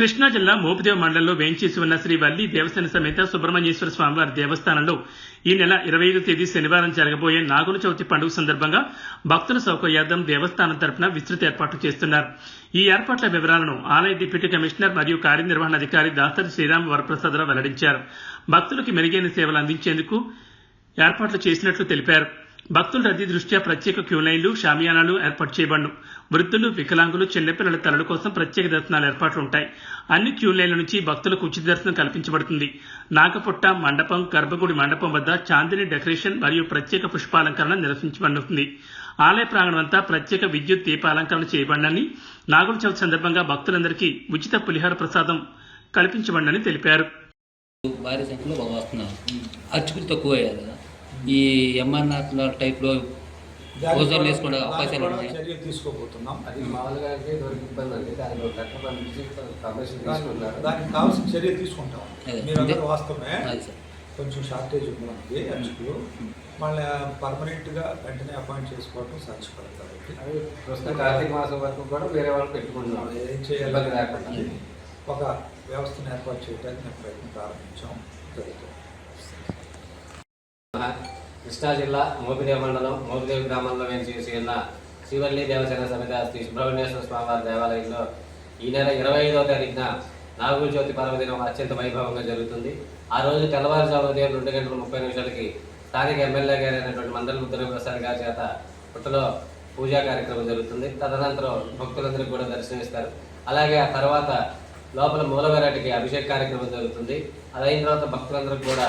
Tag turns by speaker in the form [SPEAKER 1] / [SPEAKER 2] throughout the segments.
[SPEAKER 1] కృష్ణా జిల్లా మోపిదేవ మండలంలో వేంచేసి ఉన్న శ్రీ వల్లి దేవసేన సమేత సుబ్రహ్మణ్యేశ్వర స్వామివారి దేవస్థానంలో ఈ నెల ఇరవై ఐదు తేదీ శనివారం జరగబోయే నాగుల చవితి పండుగ సందర్భంగా భక్తుల సౌకర్యార్థం దేవస్థానం తరపున విస్తృత ఏర్పాట్లు చేస్తున్నారు. ఈ ఏర్పాట్ల వివరాలను ఆలయ డిప్యూటీ కమిషనర్ మరియు కార్యనిర్వహణాధికారి దాసరి శ్రీరామ్ వరప్రసాదరావు వెల్లడించారు. భక్తులకు మెరుగైన సేవలు అందించేందుకు ఏర్పాట్లు చేసినట్లు తెలిపారు. భక్తుల రద్దీ దృష్ట్యా ప్రత్యేక క్యూలైన్లు షామియానాలు ఏర్పాటు చేయబడును. వృద్ధులు వికలాంగులు చిన్నపిల్లల తలల కోసం ప్రత్యేక దర్శనాలు ఏర్పాట్లు ఉంటాయి అన్ని క్యూ లైన్ల నుంచి భక్తులకు ఉచిత దర్శనం కల్పించబడుతుంది. నాగపుట్ట మండపం గర్భగుడి మండపం వద్ద చాందిని డెకరేషన్ మరియు ప్రత్యేక పుష్పాలంకరణ నిర్వహించబడుతుంది ఆలయ ప్రాంగణం అంతా ప్రత్యేక విద్యుత్ దీపాలంకరణ చేయబడినని నాగుల చవితి సందర్భంగా భక్తులందరికీ ఉచిత పులిహార ప్రసాదం కల్పించబడినని తెలిపారు.
[SPEAKER 2] భారీ సంఖ్యలో బాగా వస్తున్నారు. అర్చకులు తక్కువ అయ్యారు కదా. ఈ ఎంఆర్ఆర్ టైప్లో భోజనాలు వేసుకునే అవకాశాలు
[SPEAKER 3] కూడా
[SPEAKER 2] ఉన్నాయి.
[SPEAKER 3] చర్యలు తీసుకోబోతున్నాం.
[SPEAKER 4] అది మామూలుగా అయితే ఇబ్బంది అండి దాని కట్ట పంపించి కమిషన్ తీసుకున్నారు.
[SPEAKER 3] దానికి కావాల్సిన చర్య తీసుకుంటాం. మీరు అందరూ వాస్తవమే కొంచెం షార్టేజ్ ఉంది మనకి అర్చకులు మళ్ళీ పర్మనెంట్గా వెంటనే అపాయింట్ చేసుకోవడం సాధ్యపడదు కాబట్టి.
[SPEAKER 4] అది ప్రస్తుతం కార్తీక మాసం వరకు కూడా వేరే వాళ్ళు పెట్టుకుంటున్నాం
[SPEAKER 3] ఏం చేయాలి? ఒక వ్యవస్థను ఏర్పాటు చేయడానికి మేము ప్రయత్నం ప్రారంభించాం జరుగుతుంది
[SPEAKER 4] కృష్ణా జిల్లా మోపిదేవి మండలం మోపిదేవి గ్రామంలో వేంచేసి ఉన్న శివల్లి దేవసేన సమిత శ్రీ సుబ్రహ్మణ్యేశ్వర స్వామివారి దేవాలయంలో ఈ నెల ఇరవై ఐదవ తారీఖున నాగుల జ్యోతి పర్వదినం అత్యంత వైభవంగా జరుగుతుంది. ఆ రోజు తెల్లవారుజాము ఉదయం రెండు గంటల ముప్పై నిమిషాలకి స్థానిక ఎమ్మెల్యే గారి అయినటువంటి మండల ముద్ర ప్రసాద్ గారి చేత పుట్టలో పూజా కార్యక్రమం జరుగుతుంది. తదనంతరం భక్తులందరికీ కూడా దర్శనమిస్తారు. అలాగే ఆ తర్వాత లోపల మూలవరాటికి అభిషేక కార్యక్రమం జరుగుతుంది. అదైన తర్వాత భక్తులందరికీ కూడా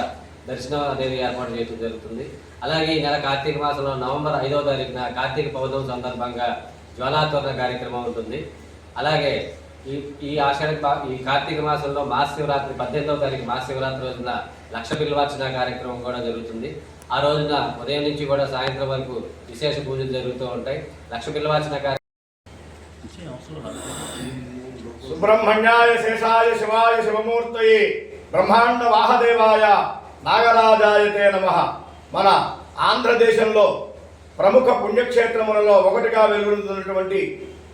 [SPEAKER 4] దర్శనం అనేది ఏర్పాటు చేయడం జరుగుతుంది. అలాగే ఈ నెల కార్తీక మాసంలో నవంబర్ ఐదవ తారీఖున కార్తీక పౌర్ణమి సందర్భంగా జ్వాలాతోరణ కార్యక్రమం ఉంటుంది. అలాగే ఈ ఈ ఆషాఢ ఈ కార్తీక మాసంలో మహాశివరాత్రి పద్దెనిమిదవ తారీఖు మహాశివరాత్రి రోజున లక్ష బిల్వార్చన కార్యక్రమం కూడా జరుగుతుంది. ఆ రోజున ఉదయం నుంచి కూడా సాయంత్రం వరకు విశేష పూజలు జరుగుతూ ఉంటాయి. లక్ష బిల్వార్చన కార్యక్రమం
[SPEAKER 5] సుబ్రహ్మణ్యాయ శేషాయ శివాయ శివమూర్తయే. బ్రహ్మాండ వాహదేవాయ. నాగరాజాయతే నమ. మన ఆంధ్రదేశంలో ప్రముఖ పుణ్యక్షేత్రములలో ఒకటిగా వెలుగుతున్నటువంటి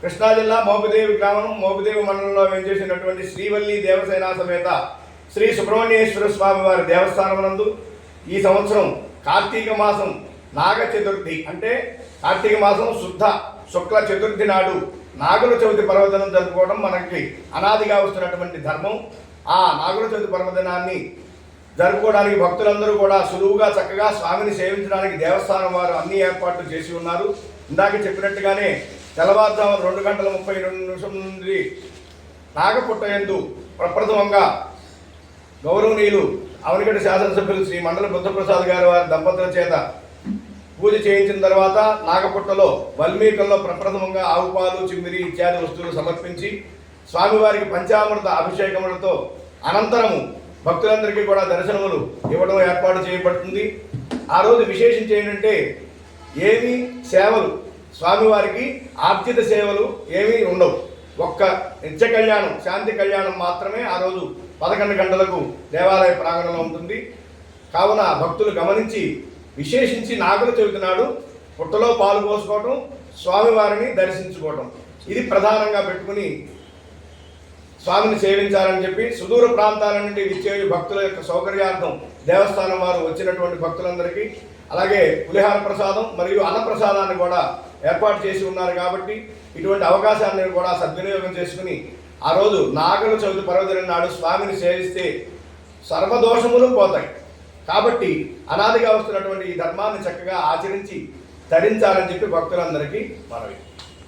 [SPEAKER 5] కృష్ణా జిల్లా మోపిదేవి గ్రామం మోపిదేవి మండలంలో వేంచేసినటువంటి శ్రీవల్లి దేవసేన సమేత శ్రీ సుబ్రహ్మణ్యేశ్వర స్వామి వారి దేవస్థానమునందు ఈ సంవత్సరం కార్తీక మాసం నాగ చతుర్థి అంటే కార్తీక మాసం శుద్ధ శుక్ల చతుర్థి నాడు నాగుల చవితి పర్వదినం జరుపుకోవడం మనకి అనాదిగా వస్తున్నటువంటి ధర్మం. ఆ నాగుల చవితి పర్వదినాన్ని జరుపుకోవడానికి భక్తులందరూ కూడా సులువుగా చక్కగా స్వామిని సేవించడానికి దేవస్థానం వారు అన్ని ఏర్పాట్లు చేసి ఉన్నారు. ఇందాక చెప్పినట్టుగానే తెల్లవారుజామున రెండు గంటల ముప్పై రెండు నిమిషం నుండి నాగపుట్ట ఎందు ప్రప్రథమంగా గౌరవనీయులు అవనిగడ్డ శాసనసభ్యులు శ్రీ మండల బుద్ధప్రసాద్ గారి వారి దంపతుల చేత పూజ చేయించిన తర్వాత నాగపుట్టలో వల్మీకల్లో ప్రప్రథమంగా ఆవుపాలు చిమ్మిరి ఇత్యాది వస్తువులు సమర్పించి స్వామివారికి పంచామృత అభిషేకములతో అనంతరము భక్తులందరికీ కూడా దర్శనములు ఇవ్వడం ఏర్పాటు చేయబడుతుంది. ఆ రోజు విశేషించి ఏంటంటే ఏమి సేవలు స్వామివారికి ఆర్థిక సేవలు ఏమీ ఉండవు. ఒక్క నిత్య కళ్యాణం శాంతి కళ్యాణం మాత్రమే ఆ రోజు పదకొండు గంటలకు దేవాలయ ప్రాంగణంలో ఉంటుంది. కావున భక్తులు గమనించి విశేషించి నాగులు చెబుతున్నాడు పుట్టలో పాలు పోసుకోవటం స్వామివారిని దర్శించుకోవటం. ఇది ప్రధానంగా పెట్టుకుని స్వామిని సేవించాలని చెప్పి సుదూర ప్రాంతాల నుండి విచ్చే భక్తుల యొక్క సౌకర్యార్థం దేవస్థానం వారు వచ్చినటువంటి భక్తులందరికీ అలాగే పులిహార ప్రసాదం మరియు అన్న ప్రసాదాన్ని కూడా ఏర్పాటు చేసి ఉన్నారు కాబట్టి ఇటువంటి అవకాశాన్ని కూడా సద్వినియోగం చేసుకుని ఆ రోజు నాగల చవితి పర్వదిన నాడు స్వామిని సేవిస్తే సర్వదోషములు పోతాయి. కాబట్టి అనాదిగా వస్తున్నటువంటి ఈ ధర్మాన్ని చక్కగా ఆచరించి ధరించాలని చెప్పి భక్తులందరికీ మనవి.